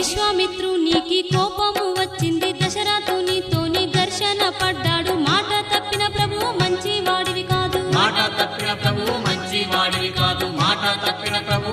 విశ్వామిత్రునికి కోపము వచ్చింది. దశరథునితోని ఘర్షణ పడ్డాడు. మాట తప్పిన ప్రభువు మంచి వాడివి కాదు. మాట తప్పిన ప్రభువు మంచి వాడివి కాదు. మాట తప్పిన ప్రభు